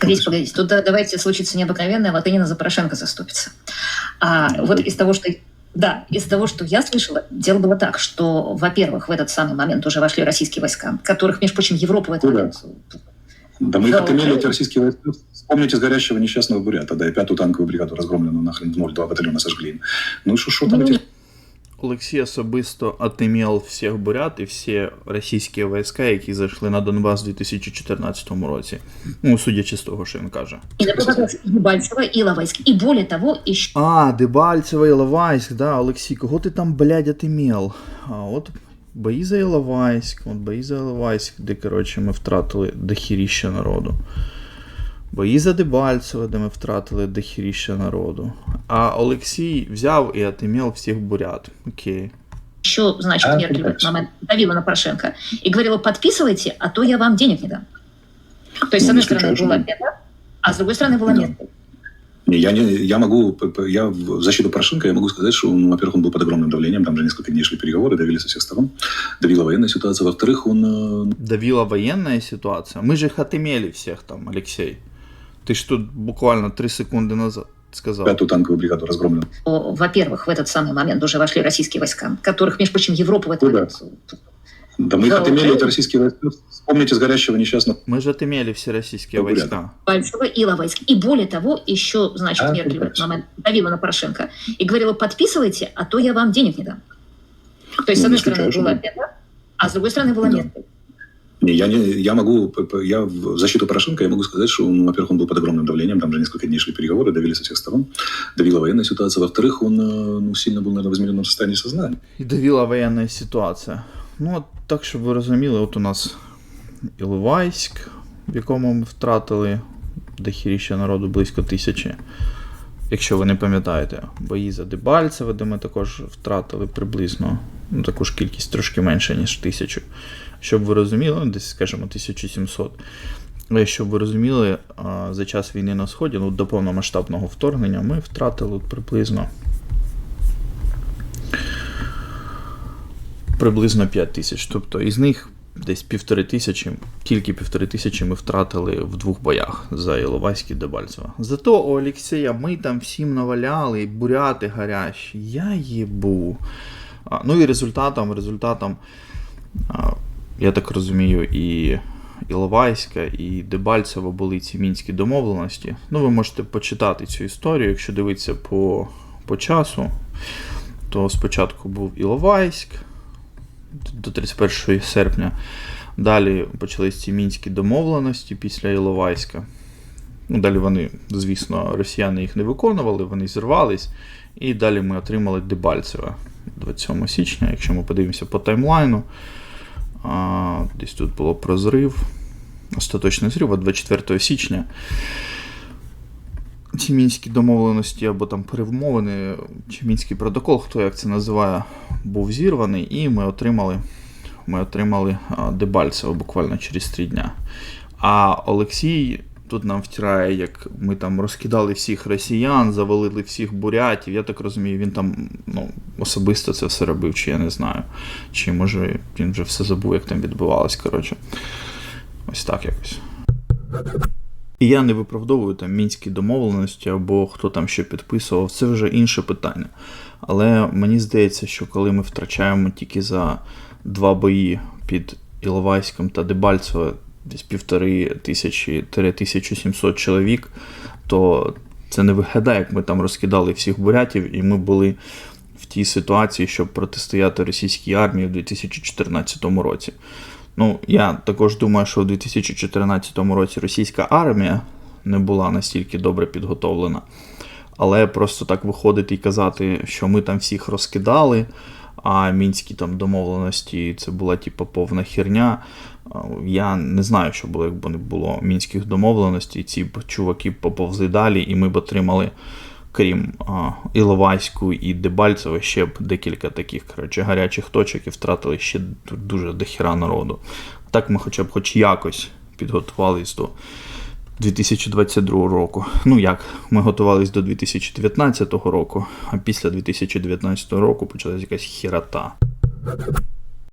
Погодите, погодите. Тут да, давайте случится необыкновенное, Латынина за Порошенко заступится. А вот из того, что да, из того, что я слышала, дело было так, что, во-первых, в этот самый момент уже вошли российские войска, которых, между прочим, Европа в этот Ну да. момент... Да мы их отымели, уже- эти российские войска. Вспомните с горящего несчастного бурята, да, и пятую танковую бригаду разгромленную нахрен, в ноль, два батальона сожгли. Ну что, что там Ну, эти Олексій особисто отимел всіх бурят і всі російські війська, які зайшли на Донбас у 2014 році. Ну, судячи з того, що він каже. И Дебальцево, и Иловайск. И более того, еще А, Дебальцево, Іловайськ, да, Олексій, кого ти там, блядь, отимел? А от бої за Іловайськ, от бої за Іловайськ, де, коротше, ми втратили дохіріща народу. Бої за Дебальцево, де ми втратили дохіріща народу. А Олексій взяв і отимел всіх бурят. Окей. еще, значит, А, Меркель в этот конечно. момент давила на Порошенко и говорила, подписывайте, а то я вам денег не дам. То есть, с Ну, одной не стороны, исключаю, была что- это, а с другой стороны, была Да. Меркель. Не, я, не, я могу, п- п- я в защиту Порошенко, я могу сказать, что, ну, во-первых, он был под огромным давлением, там же несколько дней шли переговоры, давили со всех сторон, давила военная ситуация. Во-вторых, он, э, давила военная ситуация. Мы же их отымели всех там, Алексей. Ты тут буквально три секунды назад сказал. пятую танковую бригаду разгромленную. О, Во-первых, в этот самый момент уже вошли российские войска, которых, между прочим, Европа в этот Ну да. момент... Да мы их Да, отымели, уже- эти российские войска. Вспомните с горящего несчастного Мы же отымели все российские бурят. войска. Дебальцево, Иловайск. И более того, еще, значит, А, Меркель в этот момент давила на Порошенко и говорила, подписывайте, а то я вам денег не дам. То есть, с Ну, одной стороны, что была это, а с другой стороны, была Да. Меркель. Не, я, не, я могу, п- п- я в защиту Порошенко, я могу сказать, что, ну, во-первых, он был под огромным давлением, там же несколько дней шли переговоры, давили со всех сторон, давила военная ситуация. Во-вторых, он э, ну, сильно был, наверное, в измененном состоянии сознания. І давила воєнна ситуація. Ну, от так, щоб ви розуміли, от у нас Іловайськ, в якому ми втратили дохіріща народу близько тисячі. Якщо ви не пам'ятаєте, бої за Дебальцеве, де ми також втратили приблизно ну, таку ж кількість трошки менше, ніж тисячу. Щоб ви розуміли, десь, скажімо, 1700. Але щоб ви розуміли, за час війни на Сході, ну, до повномасштабного вторгнення, ми втратили приблизно приблизно 5 тисяч. Тобто із них десь півтори тисячі, тільки півтори тисячі ми втратили в двох боях за Іловайськ і Дебальцево. Зато у Олексія ми там всім наваляли, буряти гарячі. Я їбу. Ну і результатом, результатом, я так розумію, і Іловайська, і Дебальцево були ці мінські домовленості. Ну, ви можете почитати цю історію, якщо дивитися по, по часу. То спочатку був Іловайськ, до 31 серпня. Далі почались ці мінські домовленості після Іловайська. Ну, далі вони, звісно, росіяни їх не виконували, вони зірвались. І далі ми отримали Дебальцеве 27 січня, якщо ми подивимося по таймлайну. А, десь тут було про зрив. Остаточний зрив, а 24 січня. Ці мінські домовленості або там перемовини, чи мінський протокол, хто як це називає, був зірваний, і ми отримали, ми отримали Дебальцево буквально через три дня. А Олексій тут нам втирає, як ми там розкидали всіх росіян, завалили всіх бурятів. Я так розумію, він там ну, особисто це все робив, чи я не знаю. Чи може він вже все забув, як там відбувалось. Коротше. Ось так якось. І я не виправдовую там мінські домовленості або хто там що підписував, це вже інше питання. Але мені здається, що коли ми втрачаємо тільки за два бої під Іловайськом та Дебальцево десь півтори тисячі 1700 чоловік, то це не виглядає, як ми там розкидали всіх бурятів, і ми були в тій ситуації, щоб протистояти російській армії у 2014 році. Ну, я також думаю, що у 2014 році російська армія не була настільки добре підготовлена. Але просто так виходити і казати, що ми там всіх розкидали, а мінські там домовленості це була типу повна херня. Я не знаю, що було, якби не було мінських домовленостей. Ці б чуваки поповзли далі, і ми б отримали, крім а, Іловайську і Дебальцева, ще б декілька таких коротше, гарячих точок і втратили ще дуже дохіра народу. Так ми хоча б хоч якось підготувались до 2022 року. Ну як, ми готувалися до 2019 року, а після 2019 року почалась якась хірота.